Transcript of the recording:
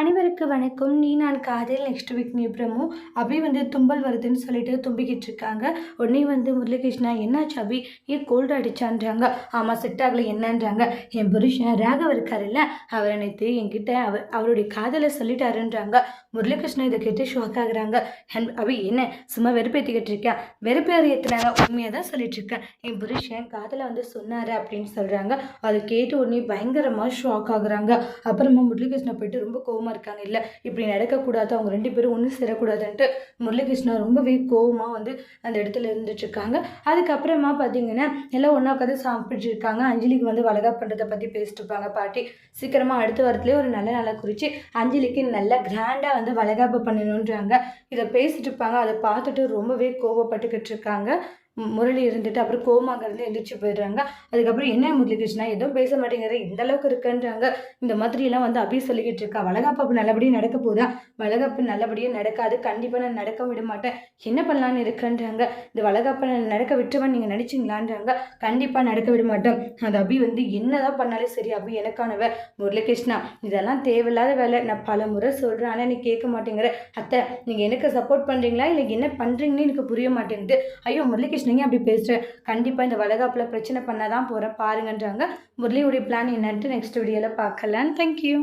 அனைவருக்கு வணக்கம். நீ நான் காதல் நெக்ஸ்ட் வீக் நீ பிரமு அபி வந்து தும்பல் வருதுன்னு சொல்லிட்டு தும்பிக்கிட்டு இருக்காங்க. உடனே வந்து முரளிகிருஷ்ணா என்னாச்சு அபி? ஏன் கோல்டு அடிச்சான்றாங்க. ஆமாம் செட் ஆகலை. என்னன்றாங்க? என் புருஷன் ராகவ் இருக்காருல்ல. அவர் நேற்று என்கிட்ட அவர் அவருடைய காதலை சொல்லிட்டாருன்றாங்க. முரளிகிருஷ்ணா இதை கேட்டு ஷாக் ஆகுறாங்க. அபி என்ன? சும்மா வெறுப்பேற்றிக்கிட்டு இருக்கேன் வெறுப்பேறி ஏற்றுனாங்க உண்மையாக தான் சொல்லிட்டு இருக்கேன். என் புருஷன் காதலை வந்து சொன்னார் அப்படின்னு சொல்கிறாங்க அதை கேட்டு உடனே பயங்கரமாக ஷாக் ஆகுறாங்க. அப்புறமா முரளிகிருஷ்ணா போயிட்டு ரொம்ப கோவமா இருக்காங்க. இல்லை இப்படி நடக்கக்கூடாது அவங்க ரெண்டு பேரும் ஒன்றும் சேரக்கூடாதுன்ட்டு முரளிகிருஷ்ணா ரொம்பவே கோவமாக வந்து அந்த இடத்துல இருந்துட்டுருக்காங்க. அதுக்கப்புறமா பார்த்தீங்கன்னா எல்லாம் ஒன்றா உட்காந்து சாப்பிட்டு இருக்காங்க அஞ்சலிக்கு வந்து வழகா பண்ணுறதை பற்றி பேசிட்டு இருப்பாங்க பாட்டி. சீக்கிரமாக அடுத்த வாரத்துலேயே ஒரு நல்ல நல்ல குறித்து அஞ்சலிக்கு நல்ல கிராண்டாக வந்து வளகாப்பு பண்ணணுன்றாங்க. இதை பேசிட்டு இருப்பாங்க அதை பார்த்துட்டு ரொம்பவே கோவப்பட்டுக்கிட்டு இருக்காங்க முரளி இருந்துட்டு அப்புறம் கோமாங்கிறது இருந்து போயிடுறாங்க. அதுக்கப்புறம் என்ன முரளிகிருஷ்ணா? எதுவும் பேச மாட்டேங்கிறது இந்த அளவுக்கு இருக்குன்றாங்க. இந்த மாதிரிலாம் வந்து அபி சொல்லிக்கிட்டு இருக்கா. வளகாப்பு நல்லபடியாக நடக்க போதா? வளகாப்பு நல்லபடியாக நடக்காது. கண்டிப்பாக நான் நடக்க விட மாட்டேன். என்ன பண்ணலான்னு இருக்குன்றாங்க? இந்த வளகாப்பை நான் நடக்க விட்டுவன் நீங்கள் நினச்சிங்களான்றாங்க கண்டிப்பாக நடக்க விட மாட்டேன். அந்த அபி வந்து என்னதான் பண்ணாலும் சரி அபி எனக்கானவ. முரளிகிருஷ்ணா இதெல்லாம் தேவையில்லாத வேலை. நான் பல முறை சொல்கிறேன் ஆனால் நீ கேட்க மாட்டேங்கிற. அத்தை நீங்கள் எனக்கு சப்போர்ட் பண்ணுறீங்களா இல்லை என்ன பண்ணுறீங்கன்னு எனக்கு புரிய மாட்டேங்குது. ஐயோ முரளிகிருஷ்ணா பேசுனீங்க அப்படி பேசுகிறேன் கண்டிப்பாக இந்த வளகாப்பில் பிரச்சனை பண்ண தான் போகிறேன் பாருங்கன்றாங்க. முரளியுடைய பிளான் என்னன்ட்டு நெக்ஸ்ட் வீடியோவில் பார்க்கலாம். தேங்க்யூ